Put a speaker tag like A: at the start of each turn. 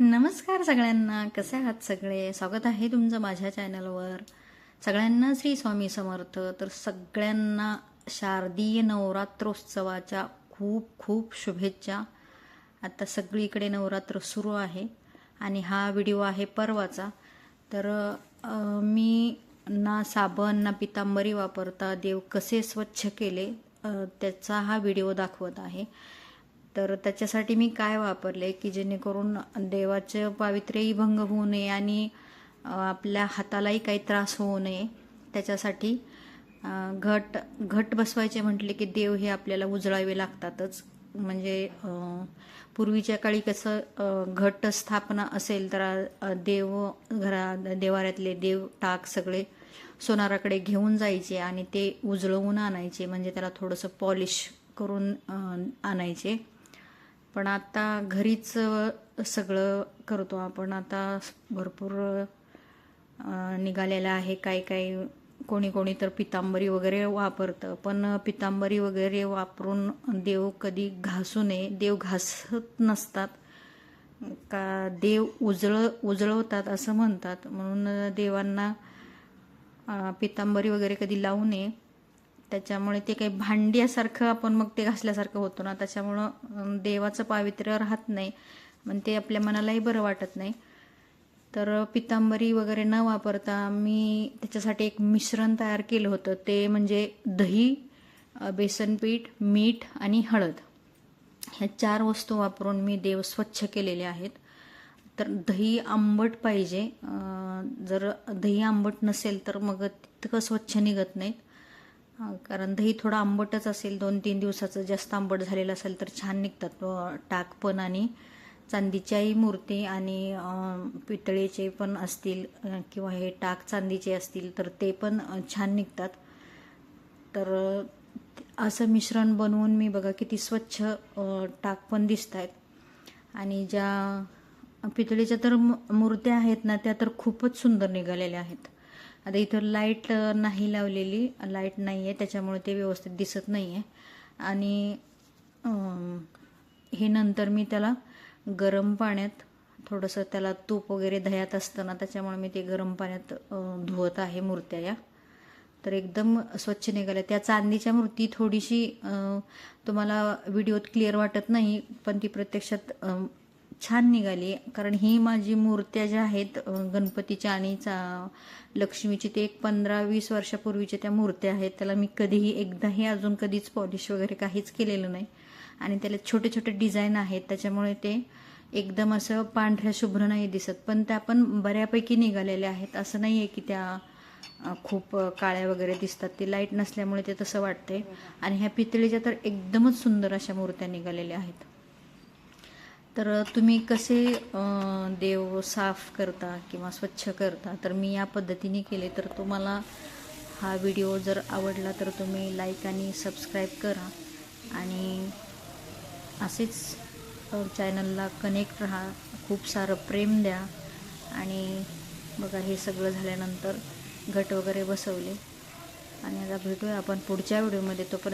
A: नमस्कार सगळ्यांना. कसे आहात सगळे? स्वागत आहे तुमचं माझ्या चॅनलवर. सगळ्यांना श्री स्वामी समर्थ. तर सगळ्यांना शारदीय नवरात्रोत्सवाच्या खूप खूप शुभेच्छा. आता सगळीकडे नवरात्र सुरू आहे आणि हा व्हिडिओ आहे परवाचा. तर मी ना साबण ना पितांबरी वापरता देव कसे स्वच्छ केले त्याचा हा व्हिडिओ दाखवत आहे. तर त्याच्यासाठी मी काय वापरले की जेणेकरून देवाचं पावित्र्यही भंग होऊ नये आणि आपल्या हातालाही काही त्रास होऊ नये. त्याच्यासाठी घट घट बसवायचे म्हटले की देव हे आपल्याला उजळावे लागतातच. म्हणजे पूर्वीच्या काळी कसं घट स्थापना असेल तर देव घरा देवाऱ्यातले देव टाक सगळे सोनाराकडे घेऊन जायचे आणि ते उजळवून आणायचे. म्हणजे त्याला थोडंसं पॉलिश करून आणायचे. पण आता घरीच सगळं करतो आपण. आता भरपूर निघालेलं आहे. काही काही कोणी कोणी तर पितांबरी वगैरे वापरतं. पण पितांबरी वगैरे वापरून देव कधी घासू नये. देव घासत नसतात. का देव उजळ उजळवतात असं म्हणतात. म्हणून देवांना पितांबरी वगैरे कधी लावू नये. त्याच्यामुळे ते काही भांड्यासारखं आपण मग ते घासल्यासारखं होतो ना. त्याच्यामुळं देवाचं पावित्र्य राहत नाही. मग ते आपल्या मनालाही बरं वाटत नाही. तर पितांबरी वगैरे न वापरता मी त्याच्यासाठी एक मिश्रण तयार केलं होतं. ते म्हणजे दही बेसनपीठ मीठ आणि हळद. ह्या चार वस्तू वापरून मी देव स्वच्छ केलेले आहेत. तर दही आंबट पाहिजे. जर दही आंबट नसेल तर मग तितकं स्वच्छ निघत नाहीत. कारण दही थोडं आंबटच असेल दोन तीन दिवसाचं जास्त आंबट झालेलं असेल तर छान निघतात. टाक पण आणि चांदीच्याही मूर्ती आणि पितळेचे पण असतील किंवा हे टाक चांदीचे असतील तर ते पण छान निघतात. तर असं मिश्रण बनवून मी बघा किती स्वच्छ टाक पण दिसत आहेत आणि ज्या पितळेच्या तर मूर्त्या आहेत ना त्या तर खूपच सुंदर निघालेल्या आहेत. आता इथं लाइट नाही लावलेली. लाइट नाही आहे त्याच्यामुळे ते व्यवस्थित दिसत नाही आहे आणि हे नंतर मी त्याला गरम पाण्यात थोडंसं त्याला तूप वगैरे दह्यात असतं ना त्याच्यामुळे मी ते गरम पाण्यात धुवत आहे मूर्त्या या. तर एकदम स्वच्छ निघाल्या. त्या चांदीच्या मूर्ती थोडीशी तुम्हाला व्हिडिओत क्लिअर वाटत नाही पण ती प्रत्यक्षात छान निघाली. कारण ही माझी मूर्त्या ज्या आहेत गणपतीच्या आणि चा लक्ष्मीची ते एक पंधरा वीस वर्षापूर्वीच्या त्या मूर्त्या आहेत. त्याला मी कधीही एकदाही अजून कधीच पॉलिश वगैरे काहीच केलेलं नाही. आणि त्याला छोटे छोटे डिझाईन आहेत. त्याच्यामुळे ते एकदम असं पांढऱ्या शुभ्र नाही दिसत. पण त्या पण बऱ्यापैकी निघालेल्या आहेत. असं नाही आहे की त्या खूप काळ्या वगैरे दिसतात. ते लाइट नसल्यामुळे ते तसं वाटतंय. आणि ह्या पितळीच्या तर एकदमच सुंदर अशा मूर्त्या निघालेल्या आहेत. तर तुम्ही कसे देव साफ करता किंवा स्वच्छ करता? तर मी या पद्धतीने केले. तर तुम्हाला हा व्हिडिओ जर आवडला तर तुम्ही लाईक आणि सबस्क्राईब करा. आणि असेच चॅनलला कनेक्ट राहा. खूप सारं प्रेम द्या. आणि बघा हे सगळं झाल्यानंतर घट वगैरे बसवले. आणि आता भेटूया आपण पुढच्या व्हिडिओमध्ये. तोपर्यंत